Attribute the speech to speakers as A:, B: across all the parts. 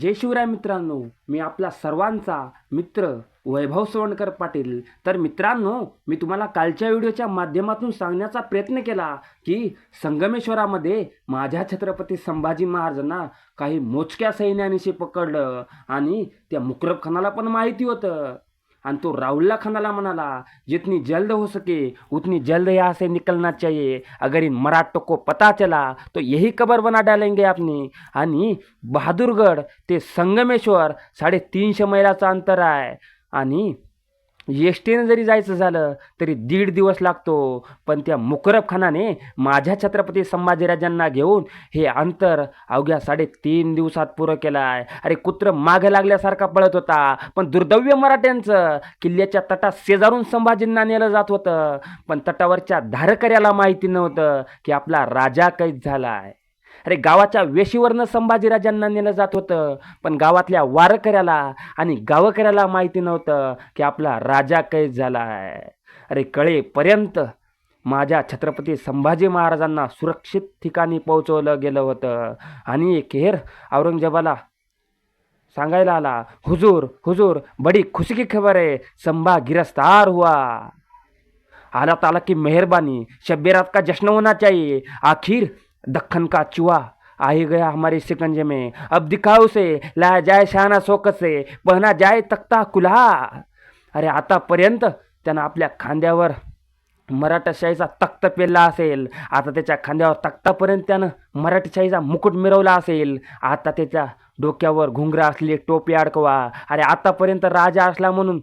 A: जय शिवराय मित्रांनो मी आपला सर्वांचा मित्र वैभव सवणकर पाटील. तर मित्रांनो मी तुम्हाला कालच्या व्हिडिओच्या माध्यमातून सांगण्याचा प्रयत्न केला की संगमेश्वरामध्ये माझ्या छत्रपती संभाजी महाराजांना काही मोजक्या सैन्यानिशी पकडलं आणि त्या मुकरब खानाला पण माहिती होतं. आणि तो राहुल्ला खानाला म्हणाला जितनी जल्द हो सके उतनी जल्द यहाँ से निकलना चाहिए. अगर इन मराठों को पता चला तो यही कबर बना डालेंगे आपने. आणि बहादूरगड ते संगमेश्वर साडेतीनशे मैलाचं अंतर आहे. आणि एस टीनं जरी जायचं झालं तरी दीड दिवस लागतो. पण त्या मुकरब खानाने माझ्या छत्रपती संभाजीराजांना घेऊन हे अंतर अवघ्या साडेतीन दिवसात पुरं केलं आहे अरे कुत्र मागे लागल्यासारखा पळत होता. पण दुर्दैव्य मराठ्यांचं किल्ल्याच्या तटात शेजारून संभाजींना नेलं जात होतं. पण तटावरच्या धारकऱ्याला माहिती नव्हतं की आपला राजा कैद झाला आहे अरे गावाच्या वेशीवरनं संभाजीराजांना नेलं जात होतं पण गावातल्या वारकऱ्याला आणि गावकऱ्याला माहिती नव्हतं की आपला राजा कैद झाला आहे अरे कळेपर्यंत माझ्या छत्रपती संभाजी महाराजांना सुरक्षित ठिकाणी पोहोचवलं गेलं होतं. आणि एक हेर औरंगजेबाला सांगायला आला हुजूर हुजूर बड़ी खुशी की खबर है संभा गिरफ्तार हुआ. आला ताला की मेहरबानी शब्बेरात का जश्न होना चाहिए? आखिर दक्खन का चुआ आ ही गया हमारे शिकंजे में। अब दिखाओ से लाया जाए शहाना शोकत से पहना जाए तख्ता कुल्हा। अरे आतापर्यंत त्यानं आपल्या खांद्यावर मराठाशाहीचा तख्त पेलला असेल. आता त्याच्या खांद्यावर तख्तापर्यंत त्यानं मराठीशाहीचा मुकुट मिरवला असेल. आता त्याच्या डोक्यावर घुंगरा असलेली टोपी अडकवा. अरे आतापर्यंत राजा असला म्हणून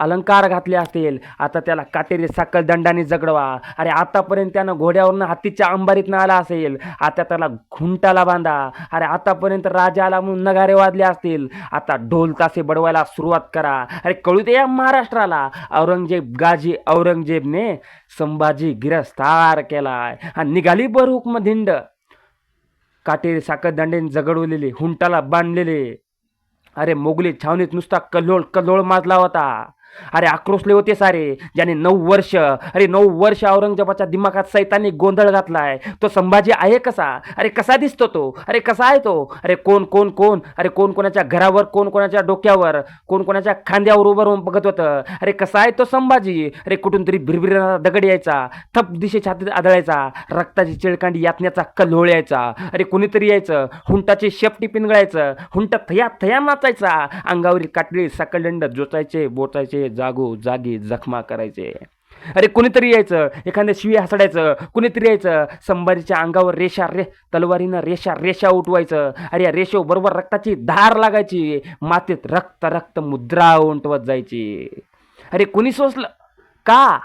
A: अलंकार घातले असतील. आता त्याला काटेरी साखल दंडाने जगडवा. अरे आतापर्यंत त्यानं घोड्यावरनं हत्तीच्या अंबारीतनं आला असेल. आता त्याला घुंटाला बांधा. अरे आतापर्यंत राजा आला म्हणून नगारे वाजले असतील. आता ढोल तासे बडवायला सुरुवात करा. अरे कळू दे या महाराष्ट्राला. औरंगजेब गाजी औरंगजेबने संभाजी गिरस्तार केलाय. आणि निघाली बरहुकम धिंड काटेरी साखर दंडेने जगडवलेले हुंटाला बांधलेले. अरे मोगली छावणीत नुसता कल्लोळ कल्लोळ माजला होता. अरे आक्रोशले होते सारे ज्याने नऊ वर्ष अरे नऊ वर्ष औरंगजेबाच्या दिमागात सैतानी गोंधळ घातलाय. तो संभाजी आहे कसा? अरे कसा दिसतो तो? अरे कसा आहे तो? अरे कोण कोण कोण? अरे कोण कोणाच्या घरावर कोण कोणाच्या डोक्यावर कोण कोणाच्या खांद्यावर उभं राहून बघत होतं? अरे कसा आहे तो संभाजी? अरे कुठून तरी भिरभिरणारा दगड यायचा थप दिशे छातीत आदळायचा रक्ताची चिळकांडी यातण्याचा कल्होळ यायचा अरे कुणीतरी यायचं हुंटाची शेपटी पिनगळायचं हुंट थया थया नाचायचा. अंगावरील काटली सकलदंड जोचायचे बोचायचे जागो जागी जखमा करायचे. अरे कुणीतरी यायचं एखाद्या शिवी हसडायचं कुणीतरी यायचं संभाजीच्या अंगावर रेषा रे तलवारीनं रेषा रेषा उठवायचं. अरे या रेषेव बरोबर रक्ताची धार लागायची. मातीत रक्त रक्त मुद्रा उंटवत जायची. अरे कुणी सोसलं? का?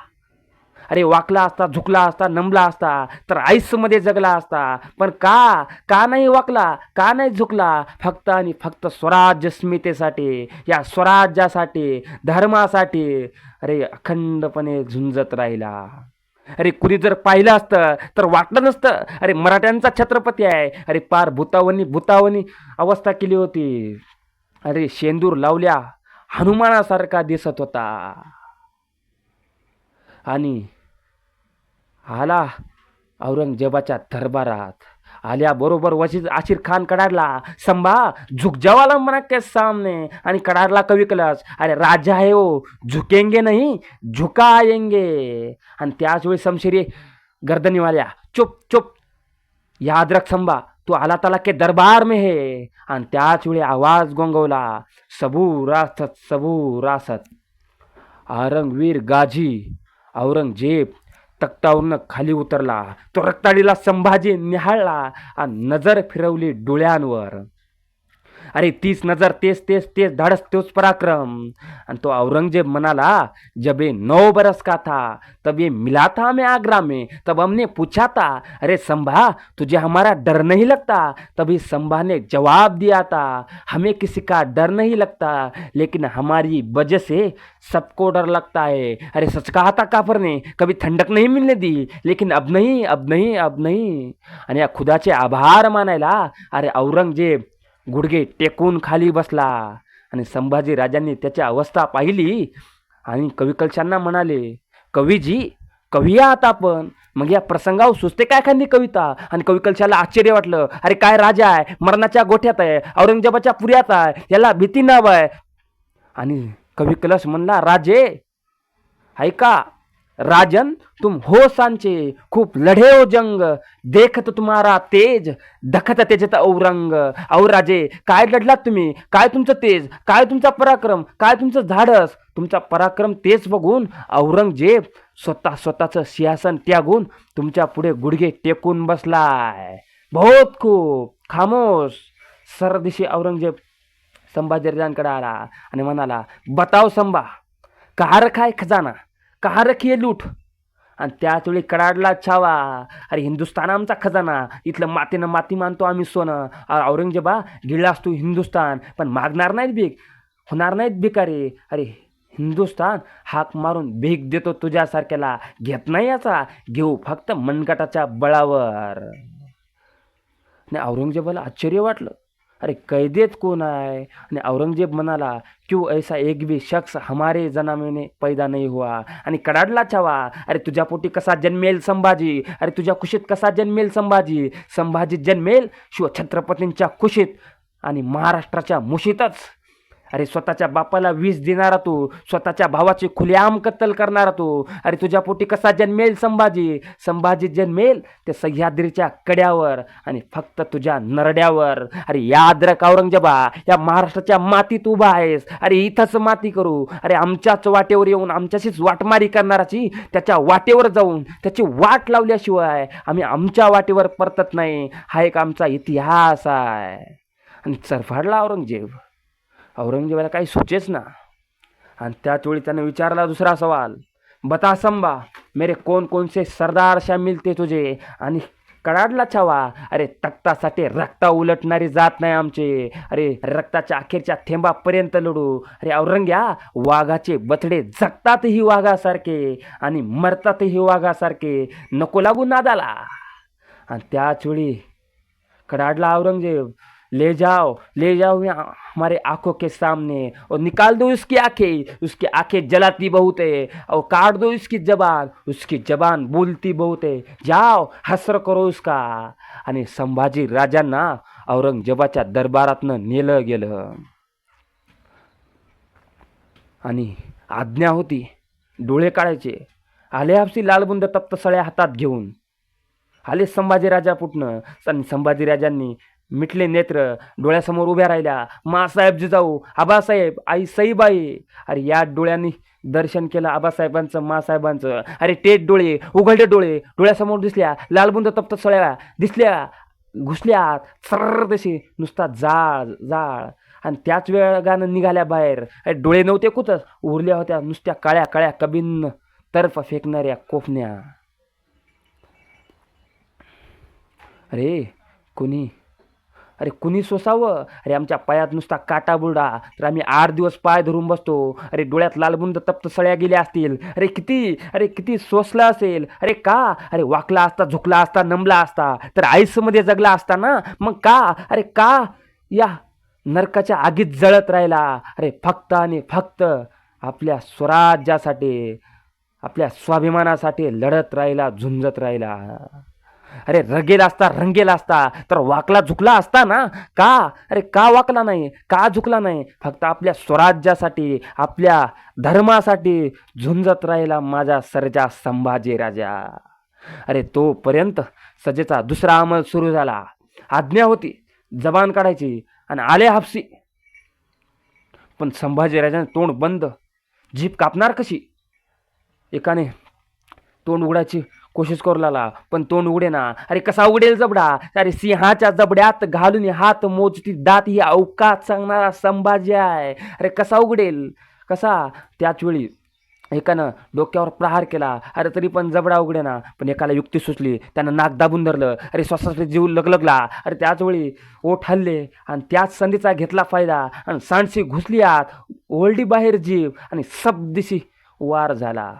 A: अरे वाकला असता झुकला असता नमला असता तर आईसमध्ये जगला असता. पण का? का नाही वाकला? का नाही झुकला? फक्त आणि फक्त स्वराज्य स्मितेसाठी या स्वराज्यासाठी धर्मासाठी अरे अखंडपणे झुंजत राहिला. अरे कुणी जर पाहिलं असतं तर वाटलं नसतं. अरे मराठ्यांचा छत्रपती आहे. अरे पार भूतावनी भूतावनी अवस्था केली होती. अरे शेंदूर लावल्या हनुमानासारखा दिसत होता. आणि आला. औरंगजेबाच्या दरबारात आल्याबरोबर वशीज आशिर खान कडारला संभा झुक जवाला मना के सामने. आणि कडारला कवी कलास अरे राजा है ओ हो, झुकेंगे नहीं झुका येंगे आणि त्याच वेळी समशिरी गर्दनीवाल्या चुप चुप याद रख संभा तू आला ताला के दरबार में हे. आणि त्याच वेळी आवाज गोंगवला सबू रासत सबू रासत औरंगवीर गाजी औरंगजेब तक्तावरून खाली उतरला. तो रक्ताडीला संभाजी निहाळला आणि नजर फिरवली डोळ्यांवर. अरे तीच नजर तेच तेच तेच धाडस तोच पराक्रम. आणि तो औरंगजेब म्हणाला जब ये नौ बरस का था तब ये मिला था हमें आगरा में तब हमने पूछा था अरे संभा तुझे हमारा डर नहीं लगता तभी संभा ने जवाब दिया था हमें किसी का डर नहीं लगता लेकिन हमारी वजह से सबको डर लगता है. अरे सच कहा था काफर ने कभी ठंडक नहीं मिलने दी लेकिन अब नहीं अब नहीं अब नहीं. आणि या खुदाचे आभार मानायला अरे औरंगजेब गुडघे टेकून खाली बसला आणि संभाजी राजांनी त्याची अवस्था पाहिली आणि कविकलशांना म्हणाले कवीजी कवी आहात आपण? मग या प्रसंगावर सुचते काय एखादी कविता? आणि कविकलशाला आश्चर्य वाटलं अरे काय राजा आहे? मरणाच्या गोठ्यात आहे औरंगजेबाच्या पुऱ्यात आहे याला भीती नाव आहे. आणि कवी कलश म्हणला राजे ऐका राजन तुम हो सांचे खूप लढे हो जंग देखत तुम्हारा तेज दखत तेजत औरंग. औ राजे काय लढलात तुम्ही? काय तुमचं तेज? काय तुमचा पराक्रम? काय तुमचं धाडस? तुमचा पराक्रम तेच बघून औरंगजेब स्वतः स्वतःचं सिंहासन त्यागून तुमच्यापुढे गुडघे टेकून बसलाय. बहुत खूप खामोश. सरदिशी औरंगजेब संभाजीराजांकडे आला आणि म्हणाला बताव संभा कार खाय खजाना? कारकीय लूट. आणि त्याच वेळी कडाडला छावा. अरे हिंदुस्थान आमचा खजाना. इथलं मातीनं माती मानतो आम्ही सोनं. औरंगजेबा गिळला असतो हिंदुस्थान. पण मागणार नाहीत भीक. होणार नाहीत भिकारी. अरे हिंदुस्थान हाक मारून भीक देतो तुझ्यासारख्याला. घेत नाही याचा. घेऊ फक्त मनगटाच्या बळावर. आणि औरंगजेबाला आश्चर्य वाटलं. अरे कैदेत कोण आहे? आणि औरंगजेब म्हणाला क्यों ऐसा एक भी शख्स हमारे जनामेने पैदा नाही हुआ. आणि कडाडला छावा अरे तुझ्या पोटी कसा जन्मेल संभाजी? अरे तुझ्या कुशीत कसा जन्मेल संभाजी? संभाजी जन्मेल शिव छत्रपतींच्या कुशीत आणि महाराष्ट्राच्या मुशीतच. अरे स्वतःच्या बापाला वीज देणारा तू स्वतःच्या भावाची खुलेआम कत्तल करणारा तू. अरे तुझ्या पोटी कसा जन्मेल संभाजी? संभाजी जन्मेल त्या सह्याद्रीच्या कड्यावर आणि फक्त तुझ्या नरड्यावर. अरे याद रख औरंगजेबा या महाराष्ट्राच्या मातीत उभा आहेस. अरे इथंच माती करू. अरे आमच्याच वाटेवर येऊन आमच्याशीच वाटमारी करणाराची त्याच्या वाटेवर जाऊन त्याची वाट लावल्याशिवाय आम्ही आमच्या वाटेवर परतत नाही. हा एक आमचा इतिहास आहे. आणि चरफाडला औरंगजेब. औरंगजेबाला काही सुचेच ना. आणि त्याचवेळी त्यानं विचारला दुसरा सवाल. बता संबा मेरे कोण कोणसे सरदार शामिल ते तुझे? आणि कडाडला छावा अरे तक्तासाठी रक्ता उलटणारी जात नाही आमचे. अरे रक्ताच्या अखेरच्या थेंबापर्यंत लढू. अरे औरंग्या वाघाचे बथडे जगतातही वाघासारखे आणि मरतातही वाघासारखे. नको लागू नादाला. आणि त्याचवेळी कडाडला औरंगजेब ले जाओ ले जाओ हमारे आंखों के सामने और निकाल दो उसकी आंखें। उसकी आंखें जलाती बहुत है और काट दो उसकी जबान। उसकी जबान बोलती बहुत है। जाओ हसर करो उसका। आणि संभाजी राजांना औरंगजेबाच्या दरबारातनं नेलं गेलं। आणि आज्ञा होती डोळे काढायचे। आले आपसी लालबुंद तप्त सळ्या हातात घेऊन। आले संभाजीराजा पुटणं आणि संभाजीराजांनी मिटले नेत्र डोळ्यासमोर उभ्या राहिल्या. मासाहेब जिजाऊ आबासाहेब आई सईबाई. अरे या डोळ्यांनी दर्शन केलं आबासाहेबांचं मासाहेबांचं अरे टेट डोळे उघडले डोळे. डोळ्यासमोर दिसल्या लालबुंद तप्त सळ्या. दिसल्या घुसल्या सरदशी नुसता जाळ जाळ आणि त्याच वेळानं निघाल्या बाहेर अरे डोळे नव्हते कुठंच उरल्या होत्या नुसत्या काळ्या काळ्या कबीन तर्फ फेकणाऱ्या कोफण्या अरे कुणी अरे कुणी सोसावं? अरे आमच्या पायात नुसता काटा बुरडा तर आम्ही आठ दिवस पाय धरून बसतो. अरे डोळ्यात लालबुंद तप्त सळ्या गेल्या असतील. अरे किती? अरे किती सोसला असेल? अरे का? अरे वाकला असता झुकला असता नमला असता. तर आईसमध्ये जगला असता ना? मग का? अरे का? या नरकाच्या आगीत जळत राहिला. अरे फक्त आणि फक्त आपल्या स्वराज्यासाठी आपल्या स्वाभिमानासाठी लढत राहिला झुंजत राहिला. अरे रगेला असता रंगेला असता तर वाकला झुकला असता ना? का? अरे का वाकला नाही? का झुकला नाही? फक्त आपल्या स्वराज्यासाठी आपल्या धर्मासाठी झुंजत राहिला माझा सर्जा संभाजी राजा. अरे तोपर्यंत सजेचा दुसरा अंमल सुरू झाला. आज्ञा होती जबान काढायची आणि आले हापसी. पण संभाजीराजाने तोंड बंद. जीप कापणार कशी? एकाने तोंड उघडायची कोशिश करू लागला. पण तोंड उघडे ना अरे कसा उघडेल जबडा? अरे सिंहाच्या जबड्यात घालून हात मोजती दात ही अवकात सांगणारा संभाजी आहे. अरे कसा उघडेल? कसा? त्याच वेळी एकानं डोक्यावर प्रहार केला. अरे तरी पण जबडा उघडे ना पण एकाला युक्ती सुचली. त्यानं नाक दाबून धरलं. अरे श्वासासाठी जीव लगलगला अरे त्याच वेळी ओठ हल्ले आणि त्याच संधीचा घेतला फायदा. आणि सांडशी घुसली आत. ओरडी बाहेर जीव. आणि सबदिशी वार झाला.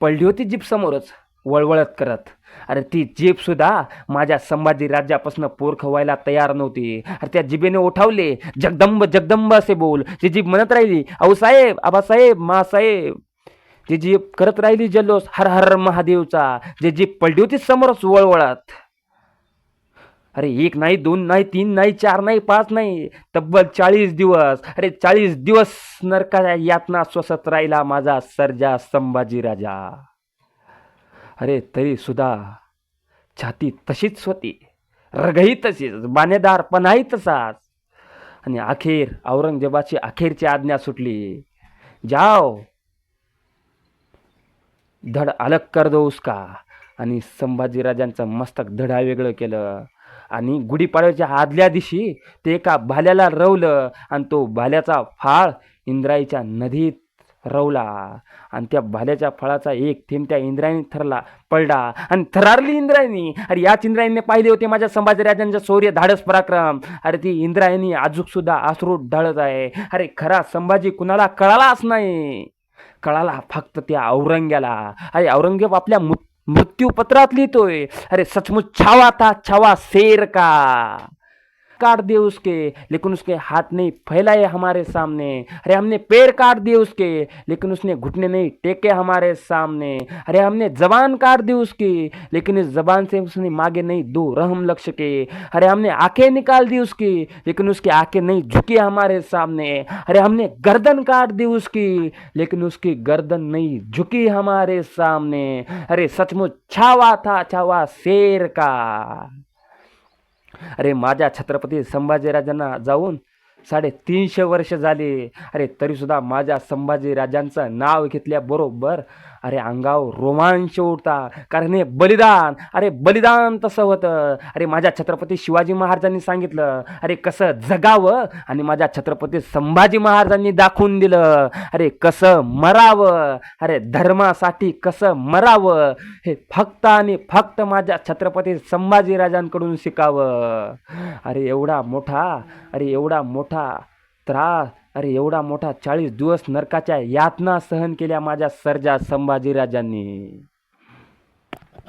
A: पडली होती जीप समोरच वळवळत करत. अरे ती जीपसुद्धा माझ्या संभाजी राज्यापासून पोर खवायला तयार नव्हती. अरे त्या जिबेने उठावले. जगदंब जगदंब असे बोल. ती जीप म्हणत राहिली अहो साहेब आबासाहेब मासाहेब ती जीप करत राहिली जल्लोष हर हर महादेवचा. जे जीप पडली होती समोरच वळवळत. अरे एक नाही दोन नाही तीन नाही चार नाही पाच नाही. तब्बल चाळीस दिवस. अरे चाळीस दिवस नरकाच्या यातना स्वसत राहिला माझा सर्जा संभाजी राजा. अरे तरी सुद्धा छाती तशीच होती. रगही तशीच बाणेदार पणाही तसाच. आणि अखेर औरंगजेबाची अखेरची आज्ञा सुटली. जाओ. धड अलग कर दो उसका. आणि संभाजीराजांचं मस्तक धडा वेगळं केलं. आणि गुढीपाडव्याच्या आदल्या दिवशी ते एका भाल्याला रवलं आणि तो भाल्याचा फाळ इंद्राईच्या नदीत रवला. आणि त्या भाल्याच्या फळाचा एक थेंब त्या इंद्रायणी थरला पडला. आणि थरारली इंद्रायणी. अरे याच इंद्रायणीने पाहिले होते माझ्या संभाजीराजांचं शौर्य धाडस पराक्रम. अरे ती इंद्रायणी अजूकसुद्धा आसरू ढळत आहे. अरे खरा संभाजी कुणाला कळालाच नाही. कळाला फक्त त्या औरंग्याला. अरे औरंगजेब आपल्या मृ मृत्यूपत्रात लिहितोय. अरे सचमुच छावा था छावा शेर का. काट दिए उसके, लेकिन उसके हाथ नहीं फैलाए हमारे सामने। अरे, हमने पैर काट दिए उसके, लेकिन उसने घुटने नहीं टेके हमारे सामने। अरे, हमने जबान काट दी उसकी, लेकिन इस जबान से उसने मांगे नहीं दो रहम लक्ष्य के। अरे, हमने आँखें निकाल दी उसकी, लेकिन उसकी आँखें नहीं झुकी हमारे सामने। अरे, हमने गर्दन काट दी उसकी, लेकिन उसकी गर्दन नहीं झुकी हमारे सामने। अरे, सचमुच छावा था, छावा शेर का। अरे माझ्या छत्रपती संभाजीराजांना जाऊन साडेतीनशे वर्ष झाली. अरे तरीसुद्धा माझ्या संभाजीराजांचं नाव घेतल्याबरोबर अरे अंगावर रोमांच उठता कारण हे बलिदान अरे बलिदान तसं होतं. अरे माझ्या छत्रपती शिवाजी महाराजांनी सांगितलं अरे कसं जगावं आणि माझ्या छत्रपती संभाजी महाराजांनी दाखवून दिलं. अरे कसं मरावं अरे धर्मासाठी कसं मरावं हे फक्त आणि फक्त माझ्या छत्रपती संभाजीराजांकडून शिकावं. अरे एवढा मोठा अरे एवढा मोठा त्रास. अरे एवढा मोठा चाळीस दिवस नरकाच्या यातना सहन केल्या माझ्या सर्जा संभाजीराजांनी.